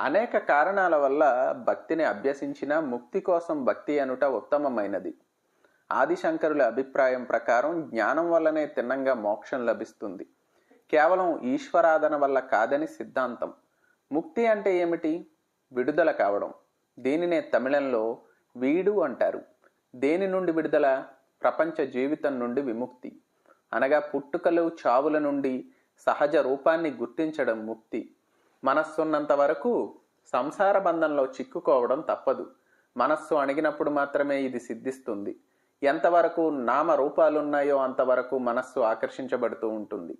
అనేక కారణాల వల్ల భక్తిని అభ్యసించిన ముక్తి కోసం భక్తి అనుట ఉత్తమమైనది. ఆదిశంకరుల అభిప్రాయం ప్రకారం జ్ఞానం వల్లనే తిన్నంగా మోక్షం లభిస్తుంది. కేవలం ఈశ్వరాధన వల్ల కాదని సిద్ధాంతం. ముక్తి అంటే ఏమిటి? విడుదల కావడం. దీనినే తమిళంలో వీడు అంటారు. దేని నుండి విడుదల? ప్రపంచ జీవితం నుండి విముక్తి. అనగా పుట్టుకలు చావుల నుండి సహజ రూపాన్ని గుర్తించడం ముక్తి. మనస్సున్నంత వరకు సంసార బంధంలో చిక్కుకోవడం తప్పదు. మనస్సు అణిగినప్పుడు మాత్రమే ఇది సిద్ధిస్తుంది. ఎంతవరకు నామ రూపాలున్నాయో అంతవరకు మనస్సు ఆకర్షించబడుతూ ఉంటుంది.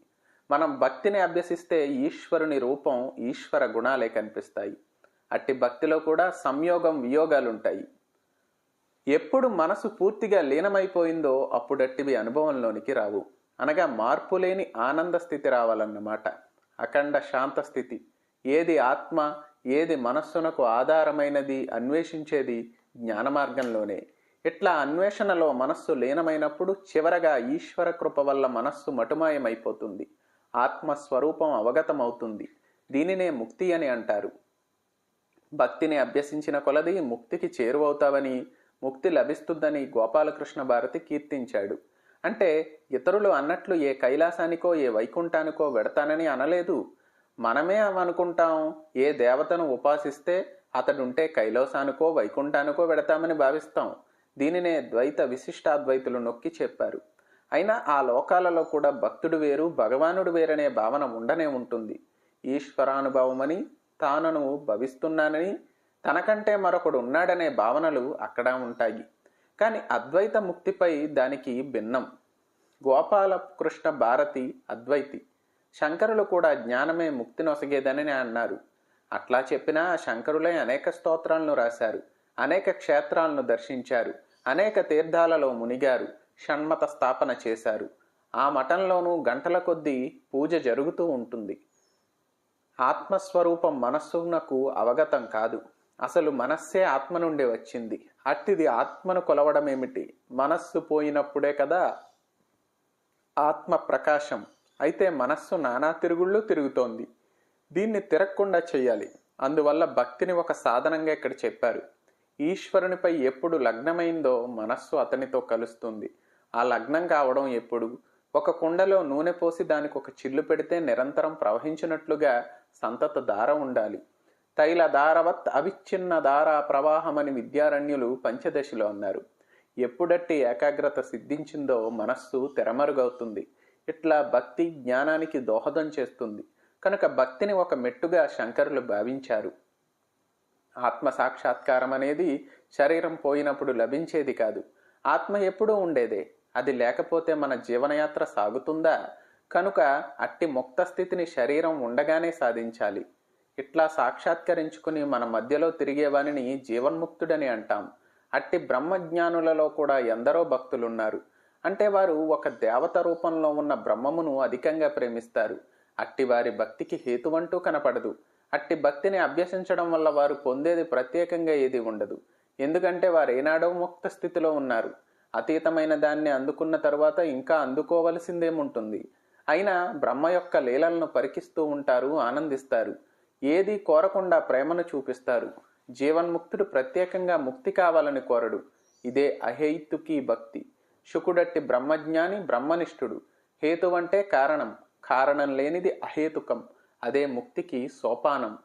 మనం భక్తిని అభ్యసిస్తే ఈశ్వరుని రూపం ఈశ్వర గుణాలే కనిపిస్తాయి. అట్టి భక్తిలో కూడా సంయోగం వియోగాలుంటాయి. ఎప్పుడు మనసు పూర్తిగా లీనమైపోయిందో అప్పుడట్టివి అనుభవంలోనికి రావు. అనగా మార్పు లేని ఆనంద స్థితి రావాలన్నమాట. అఖండ శాంత స్థితి ఏది ఆత్మ ఏది మనస్సునకు ఆధారమైనది అన్వేషించేది జ్ఞాన మార్గంలోనే ఇట్లా అన్వేషణలో మనస్సు లీనమైనప్పుడు చివరగా ఈశ్వర కృప వల్ల మనస్సు మటుమాయమైపోతుంది. ఆత్మస్వరూపం అవగతమవుతుంది. దీనినే ముక్తి అని అంటారు. భక్తిని అభ్యసించిన కొలది ముక్తికి చేరువవుతావని ముక్తి లభిస్తుందని గోపాలకృష్ణ భారతి కీర్తించాడు. అంటే ఇతరులు అన్నట్లు ఏ కైలాసానికో ఏ వైకుంఠానికో వెడతానని అనలేదు. మనమే అనుకుంటాం ఏ దేవతను ఉపాసిస్తే అతడుంటే కైలాసానికో వైకుంఠానికో వెడతామని భావిస్తాం. దీనినే ద్వైత విశిష్టాద్వైతులు నొక్కి చెప్పారు. అయినా ఆ లోకాలలో కూడా భక్తుడు వేరు భగవానుడు వేరనే భావన ఉండనే ఉంటుంది. ఈశ్వరానుభవమని తానను భవిస్తున్నానని తనకంటే మరొకడు ఉన్నాడనే భావనలు అక్కడ ఉంటాయి. కానీ అద్వైత ముక్తిపై దానికి భిన్నం. గోపాలకృష్ణ భారతి అద్వైతి. శంకరులు కూడా జ్ఞానమే ముక్తి నొసగేదని అన్నారు. అట్లా చెప్పినా శంకరులే అనేక స్తోత్రాలను రాశారు అనేక క్షేత్రాలను దర్శించారు అనేక తీర్థాలలో మునిగారు షణ్మత స్థాపన చేశారు. ఆ మఠంలోనూ గంటల కొద్దీ పూజ జరుగుతూ ఉంటుంది. ఆత్మస్వరూపం మనస్సునకు అవగతం కాదు. అసలు మనస్సే ఆత్మ నుండి వచ్చింది. అట్టిది ఆత్మను కొలవడమేమిటి? మనస్సు పోయినప్పుడే కదా ఆత్మ ప్రకాశం. అయితే మనస్సు నానా తిరుగుళ్ళు తిరుగుతోంది. దీన్ని తిరగకుండా చేయాలి. అందువల్ల భక్తిని ఒక సాధనంగా ఇక్కడ చెప్పారు. ఈశ్వరునిపై ఎప్పుడు లగ్నమైందో మనస్సు అతనితో కలుస్తుంది. ఆ లగ్నం కావడం ఎప్పుడు? ఒక కుండలో నూనె పోసి దానికి ఒక చిల్లు పెడితే నిరంతరం ప్రవహించినట్లుగా సంతత దార ఉండాలి. తైల దారవత్ అవిచ్ఛిన్న దార ప్రవాహమని విద్యారణ్యులు పంచదశలో అన్నారు. ఎప్పుడట్టి ఏకాగ్రత సిద్ధించిందో మనస్సు తెరమరుగవుతుంది. ఇట్లా భక్తి జ్ఞానానికి దోహదం చేస్తుంది. కనుక భక్తిని ఒక మెట్టుగా శంకరులు భావించారు. ఆత్మ సాక్షాత్కారం అనేది శరీరం పోయినప్పుడు లభించేది కాదు. ఆత్మ ఎప్పుడూ ఉండేదే. అది లేకపోతే మన జీవనయాత్ర సాగుతుందా? కనుక అట్టి ముక్త స్థితిని శరీరం ఉండగానే సాధించాలి. ఇట్లా సాక్షాత్కరించుకుని మన మధ్యలో తిరిగేవానిని జీవన్ముక్తుడని అంటాం. అట్టి బ్రహ్మజ్ఞానులలో కూడా ఎందరో భక్తులున్నారు. అంటే వారు ఒక దేవత రూపంలో ఉన్న బ్రహ్మమును అధికంగా ప్రేమిస్తారు. అట్టి వారి భక్తికి హేతువంటూ కనపడదు. అట్టి భక్తిని అభ్యసించడం వల్ల వారు పొందేది ప్రత్యేకంగా ఏది ఉండదు. ఎందుకంటే వారు ఏనాడో ముక్త స్థితిలో ఉన్నారు. అతీతమైన దాన్ని అందుకున్న తర్వాత ఇంకా అందుకోవలసిందేముంటుంది? అయినా బ్రహ్మ యొక్క లీలలను పరికిస్తూ ఉంటారు ఆనందిస్తారు. ఏది కోరకుండా ప్రేమను చూపిస్తారు. జీవన్ముక్తుడు ప్రత్యేకంగా ముక్తి కావాలని కోరడు. ఇదే అహేతుకి భక్తి. శుకుడట్టి బ్రహ్మజ్ఞాని బ్రహ్మనిష్ఠుడు. హేతువంటే కారణం. కారణం లేనిది అహేతుకం. అదే ముక్తికి సోపానం.